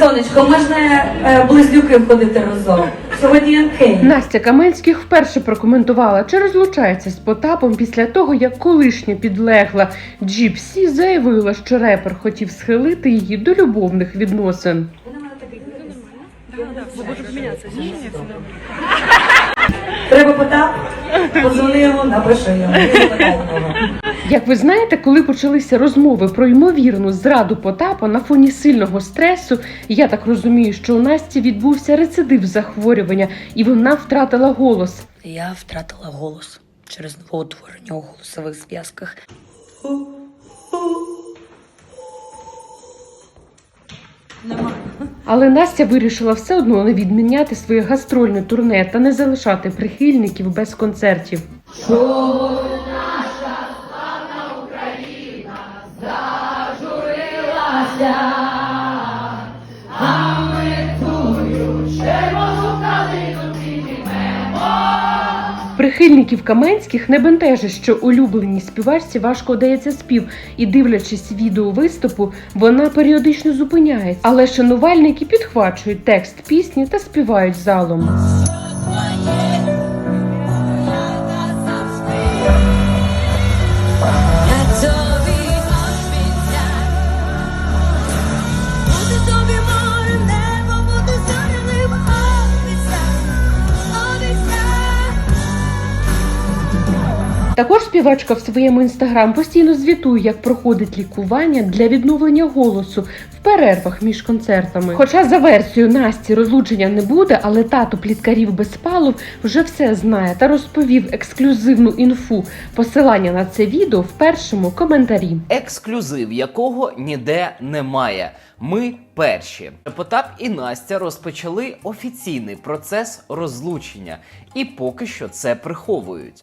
Сонечко, можна е, близнюки входити разом. Сьогодні окей. Настя Каменських вперше прокоментувала, чи розлучається з Потапом після того, як колишня підлегла Джіпсі заявила, що репер хотів схилити її до любовних відносин. Треба Потап? Позвони йому, напиши йому. Як ви знаєте, коли почалися розмови про ймовірну зраду Потапа на фоні сильного стресу, я так розумію, що у Насті відбувся рецидив захворювання, і вона втратила голос. Я втратила голос через новоутворення у голосових зв'язках. Але Настя вирішила все одно не відміняти своє гастрольне турне та не залишати прихильників без концертів. Прихильників Каменських не бентежить, що улюбленій співачці важко дається спів, і дивлячись відео виступу, вона періодично зупиняється. Але шанувальники підхвачують текст пісні та співають залом. Також співачка в своєму інстаграм постійно звітує, як проходить лікування для відновлення голосу в перервах між концертами. Хоча за версією Насті розлучення не буде, але тато пліткарів без палов вже все знає та розповів ексклюзивну інфу. Посилання на це відео в першому коментарі. ексклюзив, якого ніде немає. Ми перші. Потап і Настя розпочали офіційний процес розлучення, і поки що це приховують.